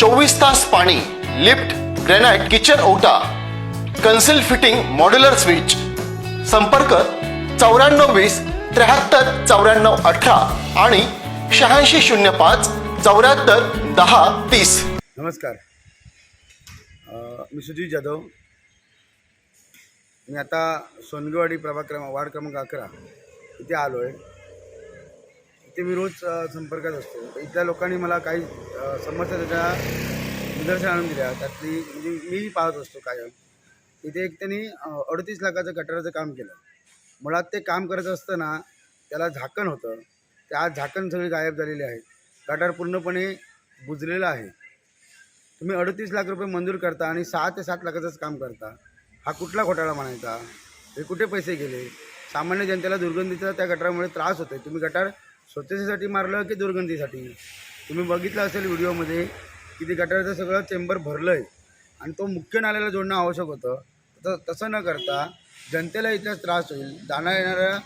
चोवीस तास पाणी लिफ्ट ग्रॅनाइट किचन ओटा कन्सिल फिटिंग मॉड्युलर स्विच. संपर्क चौऱ्याण्णव वीस त्र्याहत्तर चौऱ्याण्णव अठरा आणि शहाऐंशी शून्य पाच चौऱ्याहत्तर दहा तीस. नमस्कार. मी सुजीत जाधव. मी आता सोनगेवाडी प्रभाग क्रमांक वार्ड क्रमांक अकरा इथे आलो आहे ते मी रोज संपर्कात असतो. इथल्या लोकांनी मला काही समस्या त्याच्या निदर्शन आणून दिल्या. त्यातली म्हणजे मी पाहत असतो कायम. इथे एक त्यांनी अडतीस लाखाचं गटाराचं काम केलं. मुळात ते काम करत असताना त्याला झाकण होतं. ते आज झाकण सगळी गायब झालेले आहेत गटार पूर्णपणे बुजलेलं आहे. तुम्ही अडतीस लाख रुपये मंजूर करता आणि सहा ते सात लाखाचंच काम करता. हा कुठला घोटाळा म्हणायचा? हे कुठे पैसे गेले? सामान्य जनतेला दुर्गंधीचा त्या गटारामुळे त्रास होतोय. तुम्ही गटार स्वच्छतेसाठी मारलं की दुर्गंधीसाठी? तुम्ही बघितलं असेल व्हिडिओमध्ये की ते गटारचं सगळं चेंबर भरलं आहे आणि तो मुख्य नाल्याला जोडणं आवश्यक होतं. तर तसं न करता जनतेला इथल्याच त्रास होईल. जाणार येणाऱ्या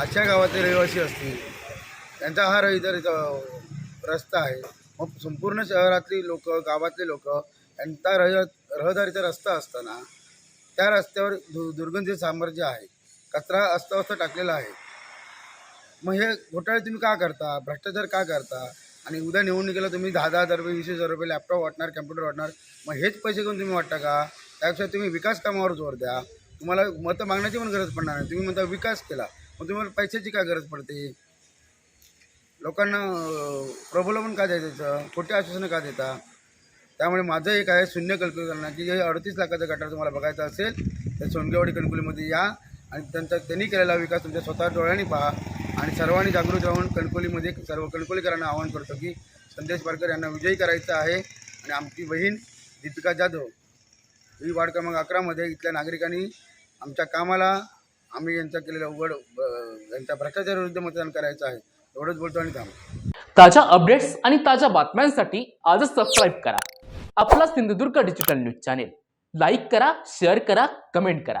आशा गावाचे रहिवासी असतील त्यांचा हा इतर रस्ता आहे. मग संपूर्ण शहरातली लोक गावातले लोक यांचा रह रहदारीचा रस्ता असताना त्या रस्त्यावर दु दुर्गंधी साम्राज्य आहे. कचरा अस्ताव्यस्त टाकलेला आहे. मग हे घोटाळे तुम्ही का करता? भ्रष्टाचार का करता? आणि उद्या निवडणुकीला तुम्ही दहा दहा हजार रुपये वीस हजार रुपये लॅपटॉप वाटणार कम्प्युटर वाटणार मग हेच पैसे घेऊन तुम्ही वाटता का? त्यापेक्षा तुम्ही विकास कामावर जोर द्या. तुम्हाला मतं मागण्याची पण गरज पडणार नाही. तुम्ही म्हणता विकास केला. मग तुम्हाला पैशाची काय गरज पडते? लोकांना अं, का द्यायचं खोटे आश्वासनं का देता? त्यामुळे माझं एक आहे शून्य कल्पना की जे अडतीस लाखाचा गटार तुम्हाला बघायचा असेल तर सोनगेवाडी कणकुलीमध्ये या. आणि त्यांचा त्यांनी केलेला विकास तुमच्या स्वतः डोळ्यांनी पहा. आणि सर्वांनी जागृत राहून कणकोलीमध्ये सर्व कणकोलीकरांना आवाहन करतो की संदेश पारकर यांना विजयी करायचं आहे. आणि आमची बहीण दीपिका जाधव ही वार्ड क्रमांक अकरामध्ये इथल्या नागरिकांनी आमच्या कामाला आम्ही यांचा केलेला उघड अं, यांच्या भ्रष्टाचाराविरुद्ध मतदान करायचं आहे. एवढंच बोलतो आणि थांब. ताज्या अपडेट्स आणि ताज्या बातम्यांसाठी आजच सबस्क्राईब करा. आपला Sindhudurg digital news channel like करा शेअर करा कमेंट करा.